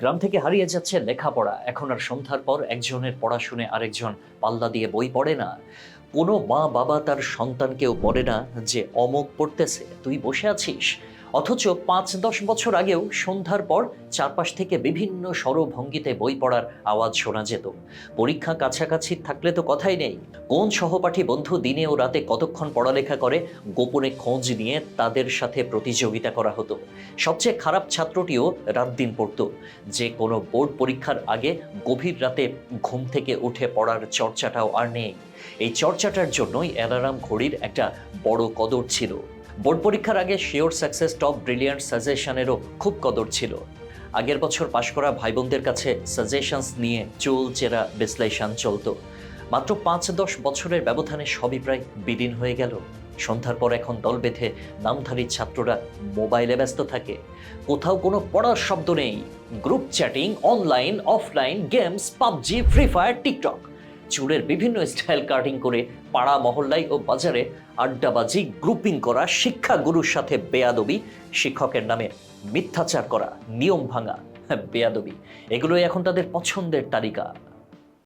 গ্রাম থেকে হারিয়ে যাচ্ছে লেখাপড়া। এখন আর সন্ধ্যার পর একজনের পড়াশুনে আরেকজন পাল্লা দিয়ে বই পড়ে না। কোনো মা বাবা তার সন্তানকেও বলে না যে অমক পড়তেছে, তুই বসে আছিস? অথচ পাঁচ দশ বছর আগেও সন্ধ্যার পর চারপাশ থেকে বিভিন্ন স্বরভঙ্গিতে বই পড়ার আওয়াজ শোনা যেত। পরীক্ষা কাছাকাছি থাকলে তো কথাই নেই। কোন সহপাঠী বন্ধু দিনে ও রাতে কতক্ষণ পড়ালেখা করে, গোপনে খোঁজ নিয়ে তাদের সাথে প্রতিযোগিতা করা হতো। সবচেয়ে খারাপ ছাত্রটিও রাত দিন পড়তো। যে কোনো বোর্ড পরীক্ষার আগে গভীর রাতে ঘুম থেকে উঠে পড়ার চর্চাটাও আর নেই। এই চর্চাটার জন্যই অ্যালারাম ঘড়ির একটা বড় কদর ছিল। বোর্ড পরীক্ষার আগে শিওর সাকসেস টপ ব্রিলিয়ান্ট সাজেশনেরও খুব কদর ছিল। আগের বছর পাশ করা ভাই বোনদের কাছে সাজেশনস নিয়ে চুল, চেরা, বিশ্লেষণ চলতো। মাত্র পাঁচ দশ বছরের ব্যবধানে সবই প্রায় বিলীন হয়ে গেল। সন্ধ্যার পর এখন দল বেঁধে নামধারী ছাত্ররা মোবাইলে ব্যস্ত থাকে। কোথাও কোনো পড়ার শব্দ নেই। Group chatting, online, offline, games, PUBG, free fire, TikTok. চুলের বিভিন্ন স্টাইল কাটিং করে পাড়া মহল্লায় ও বাজারে আড্ডাবাজি, গ্রুপিং করা শিক্ষা গুরুর সাথে বেয়াদবি, শিক্ষকের নামে মিথ্যাচার করা, নিয়ম ভাঙা বেয়াদবি। এগুলোই এখন তাদের পছন্দের তালিকা।